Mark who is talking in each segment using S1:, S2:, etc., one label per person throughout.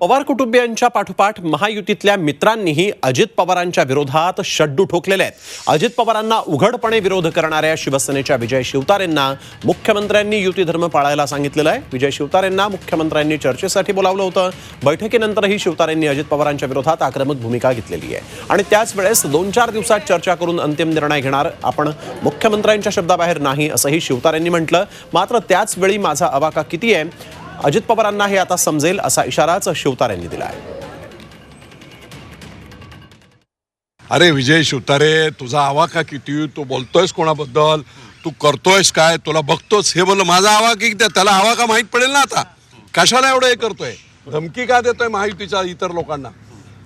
S1: पवार कुटुंबियांच्या पाठोपाठ महायुतीतल्या मित्रांनीही अजित पवारांच्या विरोधात शड्डू ठोकलेले आहेत. अजित पवारांना उघडपणे विरोध करणाऱ्या शिवसेनेच्या विजय शिवतारेंना मुख्यमंत्र्यांनी युती धर्म पाळायला सांगितलेलं आहे. विजय शिवतारेंना मुख्यमंत्र्यांनी चर्चेसाठी बोलावलं होतं. बैठकीनंतरही शिवतारेंनी अजित पवारांच्या विरोधात आक्रमक भूमिका घेतलेली आहे. आणि त्याच वेळेस दोन चार दिवसात चर्चा करून अंतिम निर्णय घेणार आपण मुख्यमंत्र्यांच्या शब्दाबाहेर नाही असंही शिवतारेंनी म्हटलं. मात्र त्याच वेळी माझा अवाका किती आहे? अजित पवारांना हे आता समजेल असा इशाराच शिवतारेंनी दिला आहे
S2: अरे विजय शिवतारे तुझा आवाका किती? तू बोलतोयस कोणाबद्दल? तू करतोयस काय? तुला बघतोस? हे बोल माझा आवा की त्या- त्याला आवा का माहीत पडेल ना आता? कशाला एवढं हे करतोय? धमकी का देतोय महायुतीच्या इतर लोकांना?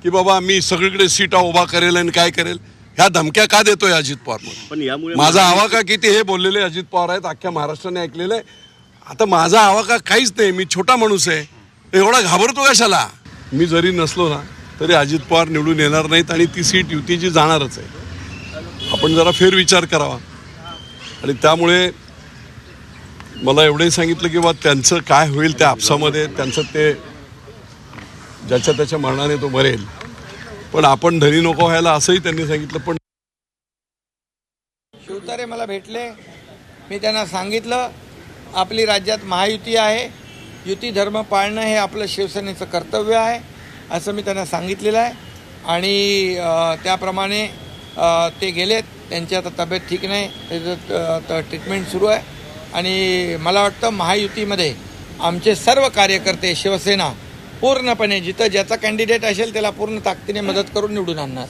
S2: की बाबा मी सगळीकडे सीटा उभा करेल आणि काय करेल? ह्या धमक्या का देतोय अजित पवार
S3: पण यामुळे
S2: माझा आवाका किती? हे बोललेले अजित पवार आहेत अख्ख्या महाराष्ट्राने ऐकलेलं आहे. आता माझा आवाका काहीच नाही मी छोटा माणूस आहे. एवढा घाबरतो कशाला? मी जरी नसलो ना तरी अजित पवार निवडून येणार नाहीत आणि ती सीट युतीची जाणारच आहे. आपण जरा फेरविचार करावा. आणि त्यामुळे मला एवढंही सांगितलं की बा त्यांचं काय होईल त्या आपसामध्ये त्यांचं ते ज्याच्या त्याच्या मरणाने तो मरेल. पण आपण धनी नको व्हायला असंही त्यांनी सांगितलं पण
S4: शिवतारे मला भेटले. मी त्यांना सांगितलं. आपली राज्यात महायुती आहे. युती धर्म पाळणं हे आपलं शिवसेनेचं कर्तव्य आहे असं मी त्यांना सांगितलेलं आहे. आणि त्याप्रमाणे ते गेलेत. त्यांची आता तब्येत ठीक नाही. त्याचं ट्रीटमेंट सुरू आहे. आणि मला वाटतं महायुतीमध्ये आमचे सर्व कार्यकर्ते शिवसेना पूर्णपणे जिथं ज्याचा कॅन्डिडेट असेल त्याला पूर्ण ताकदीने मदत करून निवडून आणणार.